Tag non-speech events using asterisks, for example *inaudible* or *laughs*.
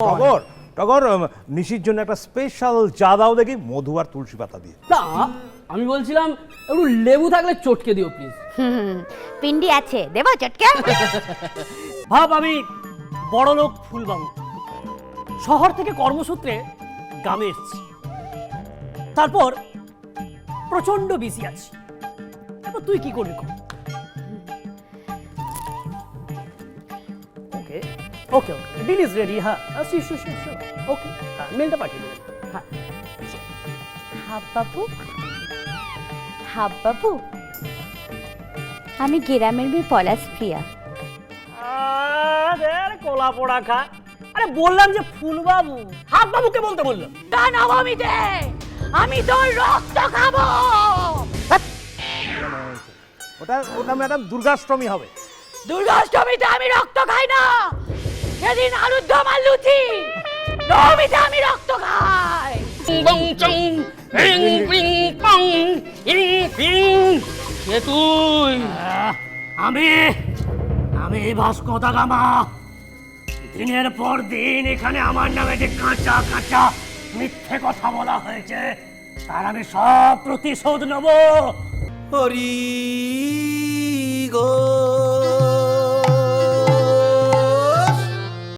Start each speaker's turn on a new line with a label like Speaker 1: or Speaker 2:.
Speaker 1: টগর টগর নিশির জন্য একটা স্পেশাল চা দাও দেখি মধু আর তুলসী পাতা দিয়ে।
Speaker 2: না আমি বলছিলাম একটু লেবু থাকলে চটকে দিও প্লিজ
Speaker 3: পিন্ডি আছে দেবো চটকে? *laughs*
Speaker 4: ভাব আমি বড় লোক ফুলবাবু। শহর থেকে কর্মসূত্রে গ্রামে এসেছি। তারপর প্রচণ্ড বিসি আছি। এবার তুই কি করবি okay. Okay okay deal is ready হ্যাঁ শিওর শিওর শিওর ওকে হ্যাঁ মেলটা পাঠিয়ে দেবেন হ্যাঁ
Speaker 3: হাব্বাবু? হাব্বাবু? আমি গ্রামের মেয়ে পলাশ প্রিয়া।
Speaker 4: আরে কোলা পোড়া খা। আরে বললাম যে ফুলবাবু। হাত বাবুকে বলতে বললাম
Speaker 3: তা নবমীতে আমি তোর রক্ত খাব।
Speaker 1: ওটা ওটা ম্যাডাম দুর্গাষ্টমী হবে।
Speaker 3: দুর্গাষ্টমীতে আমি রক্ত খাই না। সেদিন আলুর দম আর লুচি। নবমীতে আমি রক্ত খাই।
Speaker 2: বং চং রিং পিং পং ইং পিং কে তুই।
Speaker 4: আহ, আমি আমি ভাস্কো দা গামা। দিনের পর দিন এখানে আমার নামে যে কাঁচা কাঁচা মিথ্যে কথা বলা হয়েছে তার আমি সব প্রতিশোধ নেব।
Speaker 5: হরি